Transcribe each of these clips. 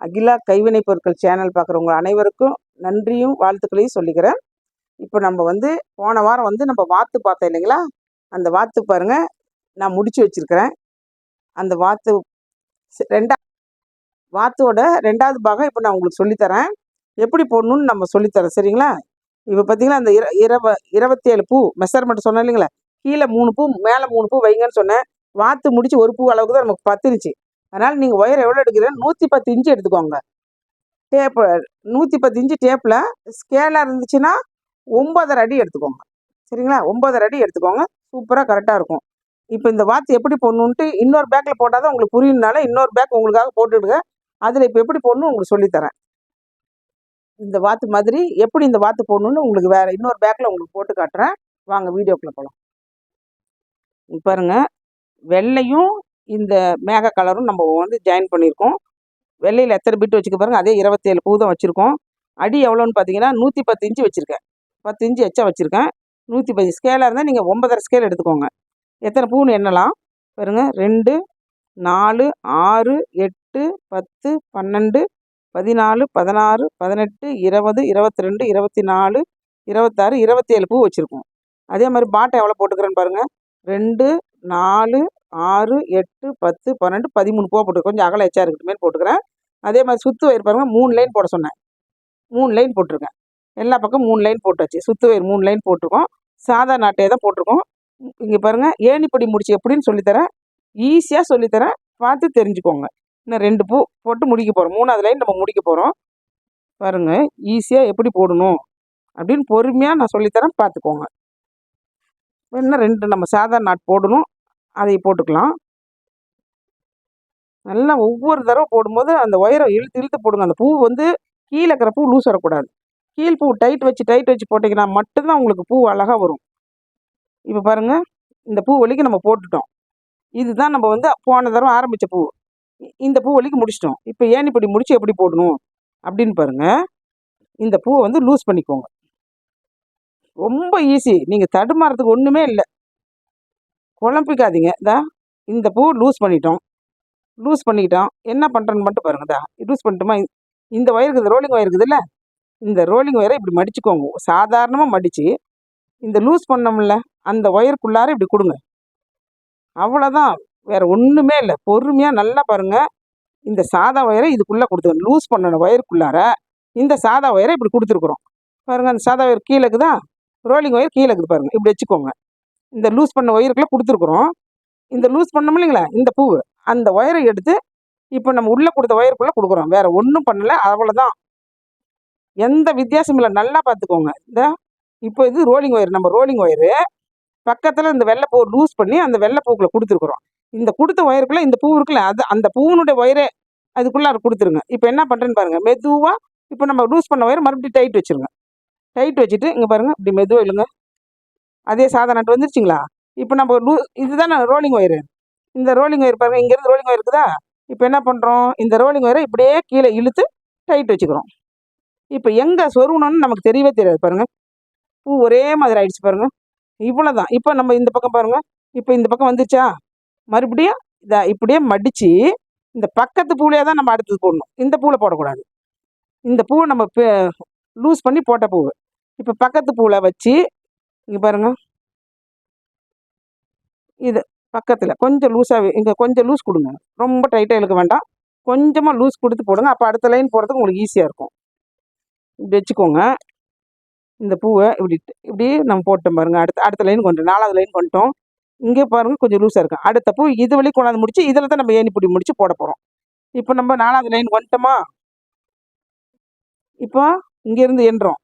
அகிலா கைவினைப் பொருட்கள் சேனல் பார்க்குறவங்க அனைவருக்கும் நன்றியும் வாழ்த்துக்களையும் சொல்லிக்கிறேன். இப்போ நம்ம வந்து போன வாரம் வந்து நம்ம வாத்து பார்த்தோம் இல்லைங்களா? அந்த வாத்து பாருங்க நான் முடித்து வச்சிருக்கிறேன். அந்த வாத்து ரெண்டா வாத்தோட ரெண்டாவது பாகம் இப்போ நான் உங்களுக்கு சொல்லித்தரேன். எப்படி போடணும்னு நம்ம சொல்லித்தரேன் சரிங்களா? இப்போ பார்த்தீங்கன்னா அந்த இர இரவ இருபத்தேழு பூ மெஷர்மெண்ட் சொன்னேன் இல்லைங்களா? கீழே மூணு பூ மேலே மூணு பூ வைங்கன்னு சொன்னேன். வாத்து முடித்து ஒரு பூ அளவுக்கு தான் நமக்கு பத்துருச்சு. அதனால் நீங்கள் ஒயர் எவ்வளோ எடுக்கிறீங்க நூற்றி பத்து இன்ச்சு எடுத்துக்கோங்க. டேப்பு நூற்றி பத்து இன்ச்சு டேப்பில் ஸ்கேலாக இருந்துச்சுன்னா ஒம்பதரை அடி எடுத்துக்கோங்க. சரிங்களா? ஒம்பதரை அடி எடுத்துக்கோங்க. சூப்பராக கரெக்டாக இருக்கும். இப்போ இந்த வாத்து எப்படி போடணுன்ட்டு இன்னொரு பேக்கில் போட்டால் தான் உங்களுக்கு புரியுனால இன்னொரு பேக் உங்களுக்காக போட்டுடுங்க. அதில் இப்போ எப்படி போடணும் உங்களுக்கு சொல்லித்தரேன். இந்த வாத்து மாதிரி எப்படி இந்த வாத்து போடணும்னு உங்களுக்கு வேறு இன்னொரு பேக்கில் உங்களுக்கு போட்டு காட்டுறேன். வாங்க வீடியோக்குள்ளே போகலாம் பாருங்கள் வெள்ளையும் இந்த மேக கலரும் நம்ம வந்து ஜாயின் பண்ணியிருக்கோம். வெள்ளையில் எத்தனை பிட் வச்சுக்க பாருங்கள் அதே இருபத்தேழு பூ தான் வச்சுருக்கோம். அடி எவ்வளோன்னு பார்த்தீங்கன்னா நூற்றி பத்து இன்ச்சு வச்சுருக்கேன். பத்து இன்ச்சு எச்சா வச்சுருக்கேன். நூற்றி பத்து ஸ்கேலாக இருந்தால் நீங்கள் ஒன்பதரை ஸ்கேல் எடுத்துக்கோங்க. எத்தனை பூன்னு என்னலாம் பாருங்க ரெண்டு நாலு ஆறு எட்டு பத்து பன்னெண்டு பதினாலு பதினாறு பதினெட்டு இருபது இருபத்தி ரெண்டு இருபத்தி நாலு இருபத்தாறு இருபத்தேழு பூ வச்சுருக்கோம். அதே மாதிரி பாட்டை எவ்வளோ போட்டுக்கிறேன்னு பாருங்கள் ரெண்டு நாலு ஆறு எட்டு பத்து பன்னெண்டு பதிமூணு பூவா போட்டு கொஞ்சம் அகல எச்சா இருக்கட்டுமே. போட்டுக்கிறேன். அதே மாதிரி சுத்து வயிறு பாருங்க. மூணு லைன் போட சொன்னேன். மூணு லைன் போட்டிருக்கேன். எல்லா பக்கம் மூணு லைன் போட்டாச்சு. சுத்து வயிறு மூணு லைன் போட்டிருக்கோம். சாதா நாட்டையே தான் போட்டிருக்கோம். இங்கே பாருங்கள் ஏணிப்படி முடிச்சு எப்படின்னு சொல்லித்தரேன். ஈஸியாக சொல்லித்தரேன். பார்த்து தெரிஞ்சுக்கோங்க. இன்னும் ரெண்டு பூ போட்டு முடிக்க போகிறோம் மூணாவது லைன் நம்ம முடிக்க போகிறோம் பாருங்கள் ஈஸியாக எப்படி போடணும் அப்படின்னு பொறுமையாக நான் சொல்லித்தரேன். பார்த்துக்கோங்க. இன்னும் ரெண்டு நம்ம சாதா நாட் போடணும். அதை போட்டுக்கலாம். நல்லா ஒவ்வொரு தடவை போடும்போது அந்த ஒயரை இழுத்து இழுத்து போடுங்க. அந்த பூ வந்து கீழே இருக்கிற பூ லூஸ் வரக்கூடாது. கீழ் பூ டைட் வச்சு டைட் வச்சு போட்டிங்கன்னா மட்டும்தான் உங்களுக்கு பூ அழகாக வரும். இப்போ பாருங்க இந்த பூ வலிக்கு நம்ம போட்டுட்டோம். இதுதான் நம்ம வந்து போன தடவை ஆரம்பித்த பூ. இ- இந்த பூ வலிக்கு முடிச்சிட்டோம். இப்போ ஏன் இப்படி எப்படி போடணும்? அப்படின்னு பாருங்கள் இந்த பூவை வந்து லூஸ் பண்ணிக்கோங்க. ரொம்ப ஈஸி. நீங்கள் தடுமாறதுக்கு ஒன்றுமே இல்லை. குழம்பிக்காதீங்க இதா இந்த பூ லூஸ் பண்ணிட்டோம். லூஸ் பண்ணிக்கிட்டோம். என்ன பண்ணுறேன்னு மட்டும் பாருங்கதா லூஸ் பண்ணிட்டோமா? இந்த- இந்த ரோலிங் ஒயர் இருக்குதுல்ல? இந்த ரோலிங் ஒயரை இப்படி மடிச்சுக்கோங்க. சாதாரணமாக மடித்து இந்த லூஸ் பண்ணோம்ல அந்த ஒயருக்குள்ளார இப்படி கொடுங்க. அவ்வளோதான் வேறு ஒன்றுமே இல்லை. பொறுமையாக நல்லா பாருங்க. இந்த சாதா ஒயரை இதுக்குள்ளே கொடுத்துருங்க லூஸ் பண்ணணும் ஒயருக்குள்ளார இந்த சாதா ஒயரை இப்படி கொடுத்துருக்குறோம். பாருங்கள் அந்த சாதா ஒயர் கீழே இருக்குதா? ரோலிங் ஒயர் கீழே இருக்குது பாருங்க. இப்படி வச்சுக்கோங்க. இந்த லூஸ் பண்ண ஒயருக்குள்ளே கொடுத்துருக்குறோம். இந்த லூஸ் பண்ணோம் இல்லைங்களா? இந்த பூவு. அந்த ஒயரை எடுத்து இப்போ நம்ம உள்ளே கொடுத்த ஒயருக்குள்ளே கொடுக்குறோம். வேறு ஒன்றும் பண்ணலை. அவ்வளோதான் எந்த வித்தியாசமும் இல்லை. நல்லா பார்த்துக்கோங்க. இந்த இப்போ இது ரோலிங் ஒயர் நம்ம ரோலிங் ஒயரு பக்கத்தில் இந்த வெள்ளைப்பூ லூஸ் பண்ணி அந்த வெள்ளை கொடுத்துருக்குறோம். இந்த கொடுத்த ஒயருக்குள்ளே இந்த பூ இருக்குல்ல அது அந்த பூவினுடைய ஒயரே அதுக்குள்ளே அது கொடுத்துருங்க. இப்போ என்ன பண்ணுறேன்னு பாருங்கள் மெதுவாக இப்போ நம்ம லூஸ் பண்ண ஒயர் மறுபடியும் டைட் வச்சுருங்க. டைட் வச்சுட்டு இங்கே பாருங்கள் இப்படி மெதுவாக இழுங்க. அதே சாதா நட்டு வந்துருச்சுங்களா? இப்போ நம்ம லூ இதுதானே ரோலிங் ஒயரு இந்த ரோலிங் ஒயர் பாருங்கள் இங்கேருந்து ரோலிங் ஒயர் இருக்குதா? இப்போ என்ன பண்ணுறோம் இந்த ரோலிங் ஒயரை இப்படியே கீழே இழுத்து டைட் வச்சுக்கிறோம். இப்போ எங்கே சொருகணும்னு நமக்கு தெரியவே தெரியாது பாருங்கள் பூ ஒரே மாதிரி ஆயிடுச்சு பாருங்கள் இவ்வளோ தான் இப்போ நம்ம இந்த பக்கம் பாருங்க. இப்போ இந்த பக்கம் வந்துச்சா மறுபடியும் இதை இப்படியே மடித்து இந்த பக்கத்து பூவிலே தான் நம்ம அடுத்தது போடணும். இந்த பூவில் போடக்கூடாது. இந்த பூவை நம்ம லூஸ் பண்ணி போட்ட பூவை. இப்போ பக்கத்து பூவில் வச்சு இங்கே பாருங்க. இது பக்கத்தில் கொஞ்சம் லூஸாக இங்கே கொஞ்சம் லூஸ் கொடுங்க. ரொம்ப டைட்டாக இழுக்க வேண்டாம். கொஞ்சமாக லூஸ் கொடுத்து போடுங்க. அப்போ அடுத்த லைன் போடுறதுக்கு உங்களுக்கு ஈஸியாக இருக்கும். இப்படி வச்சுக்கோங்க. இந்த பூவை இப்படி இப்படி நம்ம போட்டோம் பாருங்கள் அடுத்த அடுத்த லைன் கொண்டு நாலாவது லைன் கொண்டுட்டோம். இங்கே பாருங்கள் கொஞ்சம் லூஸாக இருக்கும் அடுத்த பூ இது வழி கொண்டாந்து முடிச்சு இதில் தான் நம்ம ஏணி பிடி முடிச்சு போட போகிறோம் இப்போ நம்ம நாலாவது லைன் வந்துட்டோமா இப்போ இங்கேருந்து எண்ணுறோம்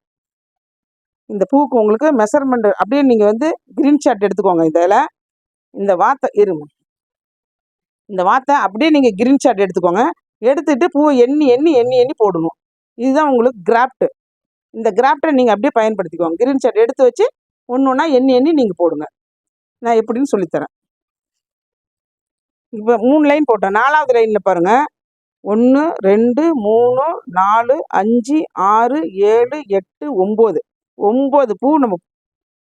இந்த பூவுக்கு உங்களுக்கு மெஷர்மெண்ட் அப்படியே நீங்கள் வந்து க்ரீன் ஷாட் எடுத்துக்கோங்க இதில். இந்த வாத்தை இருங்க. இந்த வாத்தை அப்படியே நீங்கள் கிரீன் ஷாட் எடுத்துக்கோங்க. எடுத்துகிட்டு பூவை எண்ணி எண்ணி எண்ணி எண்ணி போடணும். இதுதான் உங்களுக்கு கிராஃப்ட்டு இந்த கிராஃப்டை நீங்கள் அப்படியே பயன்படுத்திக்கோங்க. கிரீன் ஷாட் எடுத்து வச்சு ஒன்று ஒன்றா எண்ணி எண்ணி நீங்கள் போடுங்க. நான் எப்படின்னு சொல்லித்தரேன். இப்போ மூணு லைன் போட்டேன். நாலாவது லைனில் பாருங்கள் ஒன்று ரெண்டு மூணு நாலு அஞ்சு ஆறு ஏழு எட்டு ஒம்பது. ஒம்பது பூ நம்ம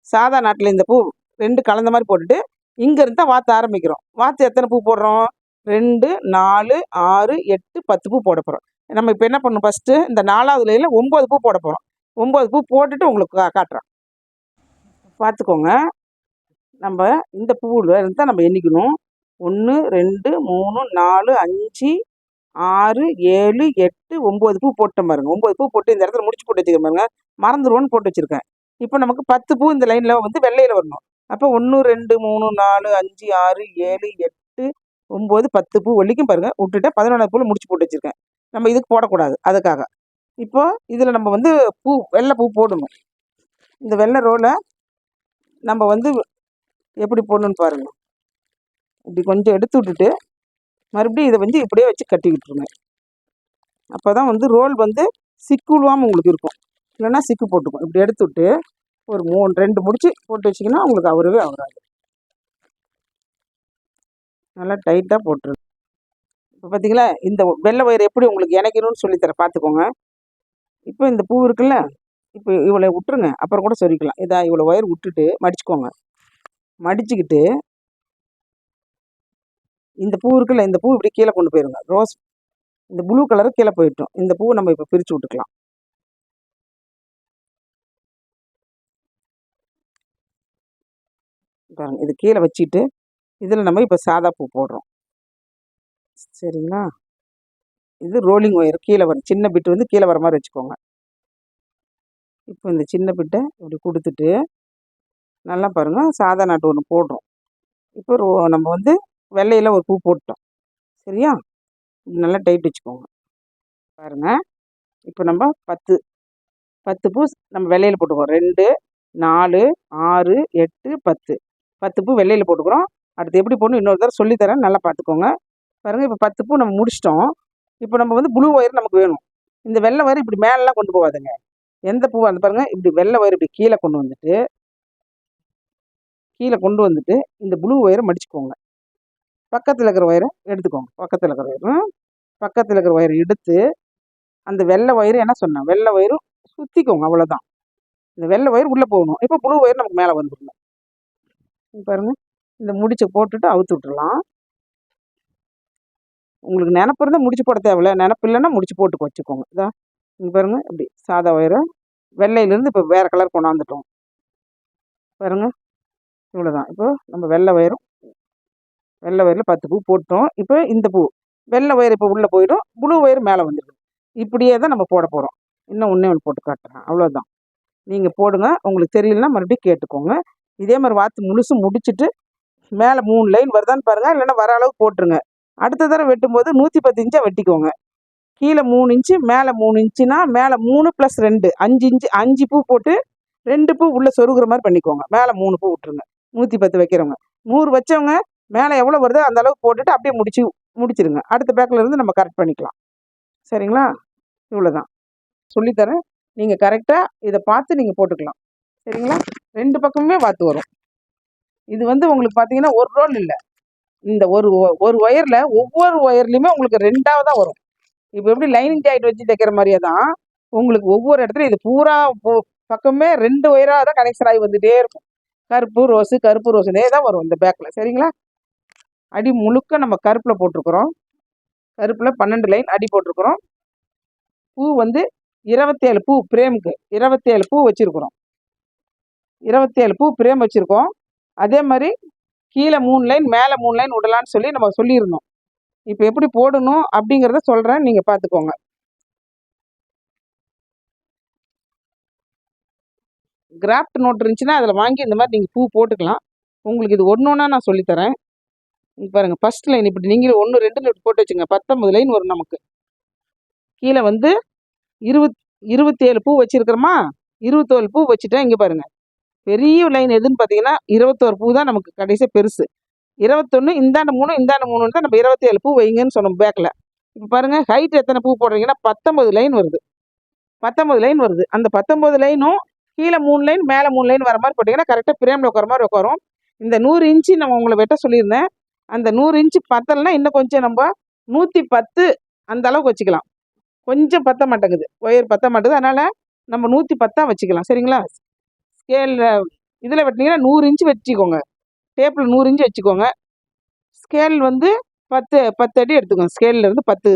சாதா நாட்டில் இந்த பூ ரெண்டு கலந்த மாதிரி போட்டுட்டு இங்கேருந்து தான் வாத்து ஆரம்பிக்கிறோம். வாத்து எத்தனை பூ போடுறோம்? ரெண்டு நாலு ஆறு எட்டு பத்து பூ போட போகிறோம் நம்ம இப்போ என்ன பண்ணணும் ஃபஸ்ட்டு இந்த நாலாவது லைனில் ஒம்பது பூ போட போகிறோம் ஒம்பது பூ போட்டுட்டு உங்களுக்கு கா பார்த்துக்கோங்க. நம்ம இந்த பூவில் இருந்து தான் நம்ம எண்ணிக்கணும். ஒன்று ரெண்டு மூணு நாலு அஞ்சு ஆறு ஏழு எட்டு ஒம்பது பூ போட்டேன் பாருங்க. ஒம்பது பூ போட்டு இந்த இடத்துல முடிச்சு போட்டு வச்சுக்கிறேன் பாருங்க. மறந்துடுவோன்னு போட்டு வச்சுருக்கேன். இப்போ நமக்கு பத்து பூ இந்த லைனில் வந்து வெள்ளையில் வரணும். அப்போ ஒன்று ரெண்டு மூணு நாலு அஞ்சு ஆறு ஏழு எட்டு ஒம்பது பத்து பூ வலிக்கும் பாருங்கள் விட்டுட்டு பதினொன்றாவது பூவில் முடிச்சு போட்டு வச்சுருக்கேன். நம்ம இதுக்கு போடக்கூடாது. அதுக்காக. இப்போ இதில் நம்ம வந்து பூ வெள்ளை பூ போடணும். இந்த வெள்ளை ரோலை நம்ம வந்து எப்படி போடணும்னு பாருங்க. இப்படி கொஞ்சம் எடுத்து விட்டுட்டு மறுபடியும் இதை வந்து இப்படியே வச்சு கட்டி விட்டுருங்க அப்போ தான் வந்து ரோல் வந்து சிக்கு உங்களுக்கு இருக்கும். இல்லைன்னா சிக்கு போட்டுக்கும். இப்படி எடுத்து விட்டு ஒரு மூணு ரெண்டு முடிச்சு போட்டு வச்சிங்கன்னா உங்களுக்கு அவரவே அவராது. நல்லா டைட்டாக போட்டுருங்க. இப்போ பார்த்தீங்களா இந்த வெள்ளை வயிறு எப்படி உங்களுக்கு இணைக்கணும்னு சொல்லித்தரேன் பார்த்துக்கோங்க இப்போ இந்த பூ இருக்குல்ல இப்போ இவ்வளோ விட்டுருங்க. அப்புறம் கூட சொரிக்கலாம். இதா இவ்வளோ ஒயர் விட்டுட்டு மடிச்சுக்கோங்க. மடிச்சுக்கிட்டு இந்த பூ இருக்குல்ல இந்த பூ இப்படி கீழே கொண்டு போயிருங்க. ரோஸ் இந்த ப்ளூ கலரு கீழே போயிட்டோம். இந்த பூவை நம்ம இப்போ பிரித்து விட்டுக்கலாம். பாருங்க இது கீழே வச்சுட்டு இதில் நம்ம இப்போ சாதா பூ போடுறோம். சரிங்களா? இது ரோலிங் ஒயர் கீழே வரும் சின்ன பிட்டு வந்து கீழே வர மாதிரி வச்சுக்கோங்க. இப்போ இந்த சின்ன பிட்டை இப்படி கொடுத்துட்டு நல்லா பாருங்கள் சாதா நாட்டு ஒன்று போடுறோம். இப்போ ரோ நம்ம வந்து வெள்ளையில் ஒரு பூ போட்டோம் சரியா? நல்லா டைட் வச்சுக்கோங்க. பாருங்கள் இப்போ நம்ம பத்து பத்து பூ நம்ம வெள்ளையில் போட்டுக்கோம் ரெண்டு நாலு ஆறு எட்டு பத்து. பத்து பூ வெள்ளையில் போட்டுக்கிறோம். அடுத்து எப்படி போடணும்? இன்னொரு தடவை சொல்லித்தரேன் நல்லா பார்த்துக்கோங்க. பாருங்கள் இப்போ பத்து பூ நம்ம முடிச்சிட்டோம். இப்போ நம்ம வந்து ப்ளூ ஒயர் நமக்கு வேணும். இந்த வெள்ளை ஒயர் இப்படி மேலெலாம் கொண்டு போகாதுங்க. எந்த பூவாக இருந்து பாருங்கள் இப்படி வெள்ளை ஒயர் இப்படி கீழே கொண்டு வந்துட்டு கீழே கொண்டு வந்துட்டு இந்த ப்ளூ ஒயரை மடிச்சுக்கோங்க. பக்கத்தில் இருக்கிற ஒயரை எடுத்துக்கோங்க. பக்கத்தில் இருக்கிற ஒயரும் பக்கத்தில் இருக்கிற ஒயரை எடுத்து அந்த வெள்ளை ஒயரு என்ன சொன்னேன்? வெள்ளை ஒயரும் சுற்றிக்கோங்க அவ்வளோதான் இந்த வெள்ளை ஒயர் உள்ளே போகணும். இப்போ புழு ஒயர் நமக்கு மேலே வந்துடணும் பாருங்கள் இந்த முடிச்சை போட்டுட்டு அவுத்து விட்டுறலாம். உங்களுக்கு நினப்பு இருந்தால் முடிச்சு போட தேவையில்ல. நினப்பு இல்லைன்னா முடிச்சு போட்டு வச்சுக்கோங்க. இதா. இங்கே பாருங்க. இப்படி சாதா ஒயரை வெள்ளையிலேருந்து இப்போ வேறு கலர் கொண்டாந்துட்டோம். பாருங்க. இவ்வளோதான் இப்போ நம்ம வெள்ளை ஒயரும் வெள்ளை ஒயரில் பத்து பூ போட்டோம். இப்போ இந்த பூ வெள்ளை ஒயர் இப்போ உள்ளே போயிடும். ப்ளூ ஒயர் மேலே வந்துடும் இப்படியே தான் நம்ம போட போகிறோம் இன்னும் ஒன்றே ஒன்று போட்டு காட்டுறேன். அவ்வளோதான் நீங்கள் போடுங்க. உங்களுக்கு தெரியலனா மறுபடியும் கேட்டுக்கோங்க. இதே மாதிரி வாத்து முழுசும் முடிச்சுட்டு மேலே மூணு லைன் வருதான்னு பாருங்கள் இல்லைன்னா வர அளவுக்கு போட்டுருங்க. அடுத்த தடவை வெட்டும்போது நூற்றி பத்து இன்ச்சாக வெட்டிக்கோங்க. கீழே மூணு இன்ச்சு மேலே மூணு இன்ச்சுனா மேலே மூணு ப்ளஸ் ரெண்டு. அஞ்சு இன்ச்சு அஞ்சு பூ போட்டு ரெண்டு பூ உள்ளே சொருகிற மாதிரி பண்ணிக்கோங்க. மேலே மூணு பூ விட்டுருங்க. நூற்றி பத்து வைக்கிறவங்க. நூறு வச்சவங்க மேலே எவ்வளோ வருதோ அந்த அளவுக்கு போட்டுட்டு அப்படியே முடிச்சு முடிச்சிருங்க. அடுத்த பேக்கில் இருந்து நம்ம கரெக்ட் பண்ணிக்கலாம். சரிங்களா? இவ்வளோ தான் சொல்லித்தரேன் நீங்கள் கரெக்டாக இதை பார்த்து நீங்கள் போட்டுக்கலாம். சரிங்களா? ரெண்டு பக்கமுமே பார்த்து வரும். இது வந்து உங்களுக்கு பார்த்தீங்கன்னா ஒரு ரோல் இல்லை. இந்த ஒரு ஒ- ஒரு ஒயரில் ஒவ்வொரு ஒயர்லையுமே உங்களுக்கு ரெண்டாவது தான் வரும். இப்போ எப்படி லைனிங் ஜாயிண்ட் வச்சு தைக்கிற மாதிரியே தான் உங்களுக்கு ஒவ்வொரு இடத்துலையும் இது பூரா பக்கமே ரெண்டு ஒயராக தான் கனெக்ஷன் ஆகி வந்துகிட்டே இருக்கும். கருப்பு ரோஸு கருப்பு ரோஸுனே தான் வரும் இந்த பேக்கில் சரிங்களா? அடி முழுக்க நம்ம கருப்பில் போட்டிருக்கிறோம். கருப்பில் பன்னெண்டு லைன் அடி போட்டிருக்கிறோம். பூ வந்து இருபத்தேழு பூ பிரேமுக்கு இருபத்தேழு பூ வச்சுருக்குறோம். இருபத்தேழு பூ பிரேம் வச்சுருக்கோம். அதே மாதிரி கீழே மூணு லைன் மேலே மூணு லைன் விடலான்னு சொல்லி நம்ம சொல்லியிருந்தோம். இப்போ எப்படி போடணும் அப்படிங்கிறத சொல்கிறேன் நீங்கள் பார்த்துக்கோங்க. கிராஃப்ட் நோட் இருந்துச்சுன்னா அதில் வாங்கி இந்த மாதிரி நீங்கள் பூ போட்டுக்கலாம். உங்களுக்கு இது ஒன்று ஒன்றா நான் சொல்லித்தரேன். பாருங்கள் ஃபர்ஸ்ட் லைன் இப்படி நீங்களும் ஒன்று ரெண்டு இப்படி போட்டு வச்சுங்க பத்தொம்பது லைன் வரும் நமக்கு. கீழே வந்து இருபத் இருபத்தேழு பூ வச்சுருக்கிறோமா? இருபத்தோரு பூ வச்சுட்டேன் இங்கே பாருங்கள் பெரிய லைன் எதுன்னு பார்த்தீங்கன்னா இருபத்தோரு பூ தான் நமக்கு கடைசியாக பெருசு. இருபத்தொன்று இந்தாண்ட மூணு இந்தாண்ட மூணுன்னு தான் நம்ம இருபத்தேழு பூ வைங்கன்னு சொன்னோம் பேக்கில் இப்போ பாருங்கள் ஹைட் எத்தனை பூ போடுறீங்கன்னா பத்தொம்பது லைன் வருது. பத்தொம்பது லைன் வருது. அந்த பத்தொம்பது லைனும் கீழே மூணு லைன் மேலே மூணு லைன் வர மாதிரி போட்டிங்கன்னா கரெக்டாக பிரேமில் உட்கார மாதிரி உட்காரும் இந்த நூறு இன்ச்சு நம்ம உங்களை வெட்ட சொல்லியிருந்தேன். அந்த நூறு இன்ச்சு பத்தலைன்னா இன்னும் கொஞ்சம் நம்ம நூற்றி பத்து அந்த அளவுக்கு வச்சுக்கலாம். கொஞ்சம் பத்த மாட்டேங்குது. ஒயர் பத்த மாட்டேங்குது. அதனால் நம்ம நூற்றி பத்தாக வச்சுக்கலாம். சரிங்களா? ஸ்கேலில் இதில் வெட்டினீங்கன்னா நூறு இன்ச்சு வச்சுக்கோங்க டேப்பில் நூறு இன்ச்சு வச்சுக்கோங்க. ஸ்கேல் வந்து பத்து பத்து அடி எடுத்துக்கோங்க. ஸ்கேல்ல இருந்து பத்து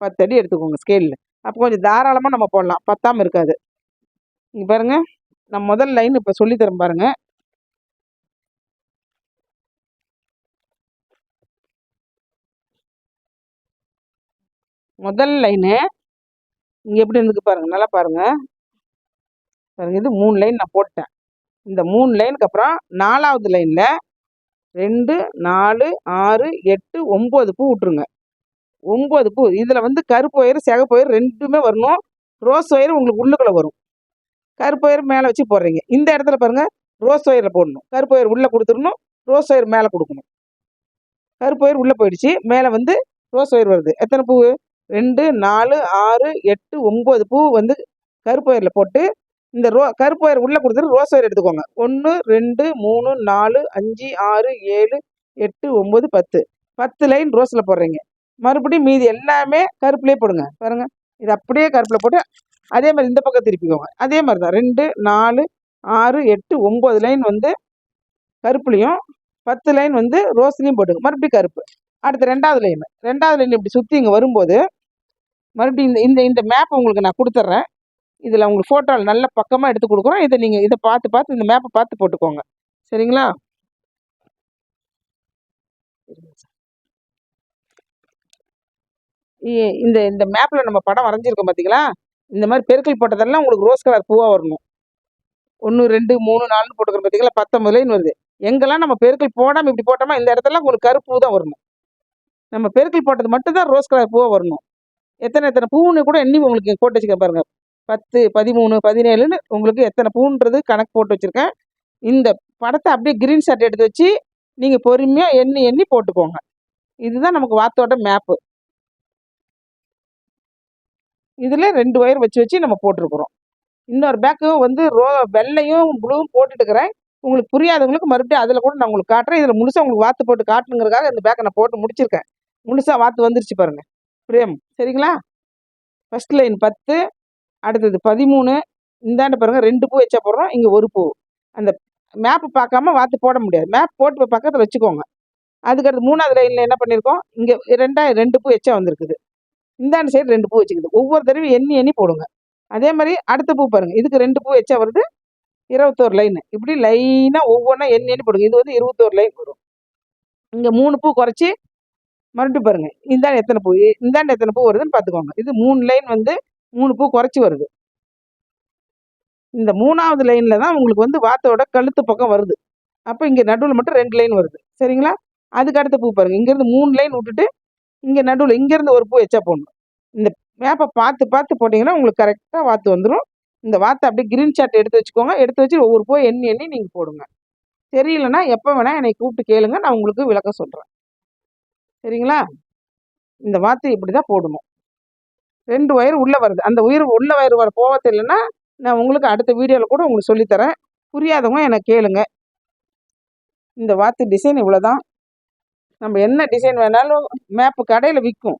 பத்து அடி எடுத்துக்கோங்க ஸ்கேலில் அப்போ கொஞ்சம் தாராளமாக நம்ம போடலாம். பத்தாமல் இருக்காது. இங்கே பாருங்கள் நான் முதல் லைன் இப்போ சொல்லித்தரம் பாருங்கள் முதல் லைனு இங்கே எப்படி இருந்துக்கு பாருங்கள் நல்லா பாருங்கள் பாருங்கள் இது மூணு லைன் நான் போட்டேன். இந்த மூணு லைனுக்கு அப்புறம் நாலாவது லைனில் ரெண்டு நாலு ஆறு எட்டு ஒம்பது பூ விட்ருங்க ஒம்பது பூ இதில் வந்து கருப்பு ஒயர் சிகப்பு ஒயர் ரெண்டுமே வரணும். ரோஸ் ஒயர் உங்களுக்கு உள்ளுக்குள்ளே வரும். கருப்பு ஒயர் மேலே வச்சு போடுறீங்க. இந்த இடத்துல பாருங்கள் ரோஸ் ஒயரில் போடணும். கருப்பு ஒயர் உள்ளே கொடுத்துடணும் ரோஸ் ஒயர் மேலே கொடுக்கணும். கருப்பு ஒயர் உள்ளே போயிடுச்சு. மேலே வந்து ரோஸ் ஒயர் வருது. எத்தனை பூ? ரெண்டு நாலு ஆறு எட்டு ஒம்பது பூ வந்து கருப்பு ஒயரில் போட்டு இந்த ரோ கருப்பு ஒயர் உள்ளே கொடுத்துட்டு ரோஸ் ஒயர் எடுத்துக்கோங்க. ஒன்று ரெண்டு மூணு நாலு அஞ்சு ஆறு ஏழு எட்டு ஒம்பது பத்து. பத்து லைன் ரோஸில் போடுறீங்க. மறுபடியும் மீதி எல்லாமே கருப்புலேயே போடுங்க. பாருங்கள் இது அப்படியே கருப்பில் போட்டு அதே மாதிரி இந்த பக்கம் திருப்பிக்கோங்க. அதே மாதிரி தான். ரெண்டு நாலு ஆறு எட்டு ஒம்பது லைன் வந்து கருப்புலையும் பத்து லைன் வந்து ரோஸ்லேயும் போட்டுங்க மறுபடியும் கருப்பு. அடுத்து ரெண்டாவது லைன். ரெண்டாவது லைன் இப்படி சுற்றி இங்கே வரும்போது மறுபடியும் இந்த இந்த இந்த மேப் உங்களுக்கு நான் கொடுத்துட்றேன் இதில் உங்களுக்கு ஃபோட்டோவில் நல்ல பக்கமாக எடுத்து கொடுக்குறோம். இதை நீங்கள் இதை பார்த்து பார்த்து இந்த மேப்பை பார்த்து போட்டுக்கோங்க. சரிங்களா? இ- இந்த இந்த மேப்பில் நம்ம படம் வரைஞ்சிருக்கோம் பார்த்தீங்களா? இந்த மாதிரி பெருக்கல் போட்டதெல்லாம் உங்களுக்கு ரோஸ் கலர் பூவாக வரணும். ஒன்று ரெண்டு மூணு நாலுன்னு போட்டுக்கிறோம் பார்த்தீங்களா? பத்தொம்பது வருது. எங்கெல்லாம் நம்ம பெருக்கல் போடாமல் இப்படி போட்டோமா இந்த இடத்துல உங்களுக்கு கருப்பு தான் வரணும். நம்ம பெருக்கல் போட்டது மட்டும்தான் ரோஸ் கலர் பூவாக வரணும். எத்தனை எத்தனை பூன்னு கூட எண்ணி உங்களுக்கு போட்டு வச்சுக்க பாருங்கள் பத்து பதிமூணு பதினேழுன்னு உங்களுக்கு எத்தனை பூன்றது கணக்கு போட்டு வச்சுருக்கேன். இந்த படத்தை அப்படியே கிரீன் ஷர்ட் எடுத்து வச்சு நீங்கள் பொறுமையாக எண்ணி எண்ணி போட்டுக்கோங்க. இதுதான் நமக்கு வாத்தோட மேப்பு இதில் ரெண்டு ஒயர் வச்சு வச்சு நம்ம போட்டிருக்கிறோம். இன்னொரு பேக்கு வந்து ரோ வெள்ளையும் ப்ளூவும் போட்டுட்டுக்கிறேன் உங்களுக்கு புரியாதவங்களுக்கு மறுபடியும் அதில் கூட நான் உங்களுக்கு காட்டுறேன். இதில் முழுசாக உங்களுக்கு வாத்து போட்டு காட்டுங்கிறதுக்காக இந்த பேக்கை நான் போட்டு முடிச்சிருக்கேன். முழுசாக வாத்து வந்துருச்சு பாருங்கள் பிரேம். சரிங்களா? ஃபர்ஸ்ட் லைன் பத்து அடுத்தது பதிமூணு. இந்தாண்ட பாருங்கள் ரெண்டு பூ வச்சா போடுறோம் இங்கே ஒரு பூ. அந்த மேப்பு பார்க்காம வாத்து போட முடியாது. மேப் போட்டு பக்கத்தில் வச்சுக்கோங்க. அதுக்கடுத்து மூணாவது லைனில் என்ன பண்ணியிருக்கோம் இங்கே ரெண்டாயிரம் ரெண்டு பூ எச்சா வந்திருக்குது. இந்தாண்ட சைடு ரெண்டு பூ வச்சுக்குது. ஒவ்வொரு தடவையும் எண்ணி எண்ணி போடுங்க. அதே மாதிரி அடுத்த பூ பாருங்க. இதுக்கு ரெண்டு பூ எச்சா வருது இருபத்தோரு லைனு இப்படி லைனாக ஒவ்வொன்றா எண்ணி எண்ணி போடுங்க. இது வந்து இருபத்தோரு லைன் வரும். இங்கே மூணு பூ குறைச்சி மறுபடியும் பாருங்க. இந்தாண்ட எத்தனை பூ? இந்தாண்ட எத்தனை பூ வருதுன்னு பார்த்துக்கோங்க இது மூணு லைன் வந்து மூணு பூ குறைச்சி வருது. இந்த மூணாவது லைனில் தான் உங்களுக்கு வந்து வாத்தோட கழுத்து பக்கம் வருது. அப்போ இங்கே நடுவில் மட்டும் ரெண்டு லைன் வருது. சரிங்களா? அதுக்கு அடுத்த பூ பாருங்க. இங்கேருந்து மூணு லைன் விட்டுட்டு இங்கே நடுவில் இங்கேருந்து ஒரு பூ எச்சா போடணும் இந்த மேப்பை பார்த்து பார்த்து போட்டிங்கன்னா உங்களுக்கு கரெக்டாக வாத்து வந்துடும் இந்த வாத்தை அப்படியே கிரீன் ஷாட் எடுத்து வச்சுக்கோங்க. எடுத்து வச்சு ஒவ்வொரு பூ எண்ணி எண்ணி நீங்கள் போடுங்க. தெரியலனா எப்போ வேணால் என்னை கூப்பிட்டு கேளுங்க. நான் உங்களுக்கு விளக்கம் சொல்கிறேன் சரிங்களா? இந்த வாத்து இப்படி தான் போடணும். ரெண்டு ஒயர் உள்ளே வருது. அந்த உயிர் உள்ள வயிறு வர போக தெரியலன்னா நான் உங்களுக்கு அடுத்த வீடியோவில் கூட உங்களுக்கு சொல்லித்தரேன். புரியாதவங்க என்னை கேளுங்க. இந்த வாத்து டிசைன் இவ்வளோதான் நம்ம என்ன டிசைன் வேணாலும் மேப்பு கடையில் விற்கும்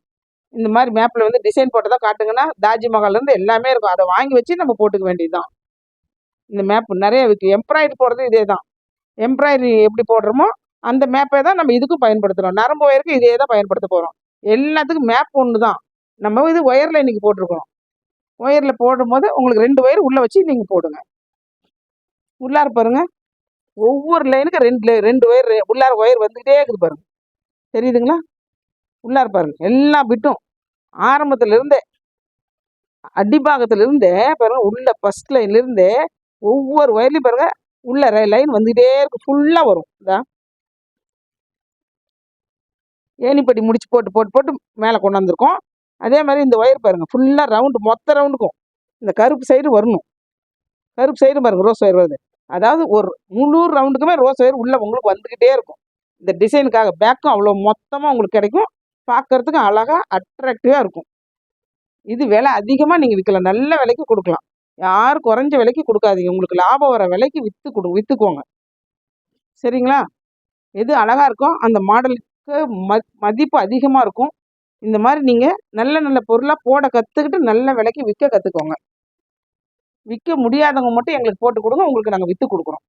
இந்த மாதிரி மேப்பில் வந்து டிசைன் போட்டதா காட்டுங்கன்னா தாஜ்மஹால்லேருந்து எல்லாமே இருக்கும். அதை வாங்கி வச்சு நம்ம போட்டுக்க வேண்டியதுதான். இந்த மேப் நிறைய விற்கும் எம்ப்ராய்டரி போடுறது இதே தான் எம்ப்ராய்டரி எப்படி போடுறோமோ அந்த மேப்பை தான் நம்ம இதுக்கும் பயன்படுத்துகிறோம் நரம்பு ஒயருக்கு இதே தான் பயன்படுத்த போகிறோம் எல்லாத்துக்கும் மேப் ஒன்று தான் நம்ம இது ஒயரில் இன்றைக்கி போட்டிருக்கிறோம். ஒயரில் போடும்போது உங்களுக்கு ரெண்டு ஒயர் உள்ளே வச்சு நீங்கள் போடுங்க. உள்ளார பாருங்கள் ஒவ்வொரு லைனுக்கு ரெண்டு ரெண்டு ஒயர் உள்ளார ஒயர் வந்துக்கிட்டே இருக்குது பாருங்கள் தெரியுதுங்களா? உள்ளார பாருங்க. எல்லா பிட்டும் ஆரம்பத்துலேருந்தே இருந்தே பாருங்கள் இருந்தே உள்ள ஃபஸ்ட் லைன்லேருந்தே ஒவ்வொரு ஒயர்லையும் பாருங்கள் உள்ள லைன் வந்துகிட்டே இருக்குது ஃபுல்லாக வரும். இதா? ஏணிப்படி முடிச்சு போட்டு போட்டு போட்டு மேலே கொண்டாந்துருக்கோம். அதே மாதிரி இந்த ஒயர் பாருங்கள் ஃபுல்லாக ரவுண்டு மொத்த ரவுண்டுக்கும் இந்த கருப்பு சைடு வரணும். கருப்பு சைடு பாருங்கள் ரோஸ் ஒயர் வருது. அதாவது ஒரு முழு ரவுண்டுக்குமே ரோஸ் ஒயர் உள்ளே உங்களுக்கு வந்துக்கிட்டே இருக்கும். இந்த டிசைனுக்காக பேக்கும் அவ்வளோ மொத்தமாக உங்களுக்கு கிடைக்கும். பார்க்கறதுக்கு அழகாக அட்ராக்டிவாக இருக்கும். இது விலை அதிகமாக நீங்கள் விற்கலாம். நல்ல விலைக்கு கொடுக்கலாம். யாரும் குறைஞ்ச விலைக்கு கொடுக்காதீங்க. உங்களுக்கு லாபம் வர விலைக்கு விற்று கொடு விற்றுக்கோங்க சரிங்களா? எது அழகாக இருக்கோ அந்த மாடல் மதிப்பு அதிகமாக இருக்கும். இந்த மாதிரி நீங்கள் நல்ல நல்ல பொருளாக போட கற்றுக்கிட்டு நல்ல விலைக்கு விற்க கற்றுக்கோங்க விற்க முடியாதவங்க மட்டும் எங்களுக்கு போட்டு கொடுங்க. உங்களுக்கு நாங்கள் விற்று கொடுக்குறோம்.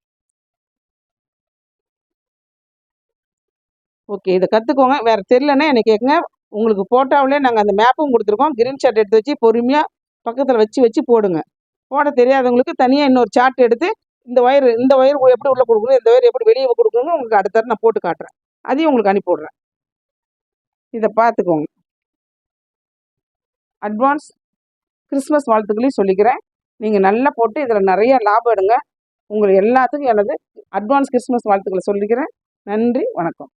ஓகே இதை கற்றுக்கோங்க வேறு தெரிலன்னா என்னை கேட்குங்க உங்களுக்கு ஃபோட்டோவிலே நாங்கள் அந்த மேப்பும் கொடுத்துருக்கோம். கிரீன் ஷார்ட் எடுத்து வச்சு பொறுமையாக பக்கத்தில் வச்சு வச்சு போடுங்க. போட தெரியாதவங்களுக்கு தனியாக இன்னொரு சார்ட் எடுத்து இந்த ஒயர் இந்த ஒயர் எப்படி உள்ளே கொடுக்கணும் இந்த ஒயர் எப்படி வெளியே கொடுக்கணும்னு உங்களுக்கு அடுத்த நான் போட்டு காட்டுறேன். அதையும் உங்களுக்கு அனுப்பிவிட்றேன். இதை பார்த்துக்கோங்க. அட்வான்ஸ் கிறிஸ்மஸ் வாழ்த்துக்களையும் சொல்லிக்கிறேன். நீங்கள் நல்லா போட்டு இதில் நிறைய லாபம் எடுங்க. உங்களுக்கு எல்லாத்துக்கும் எனது அட்வான்ஸ் கிறிஸ்மஸ் வாழ்த்துக்களை சொல்லிக்கிறேன். நன்றி வணக்கம்.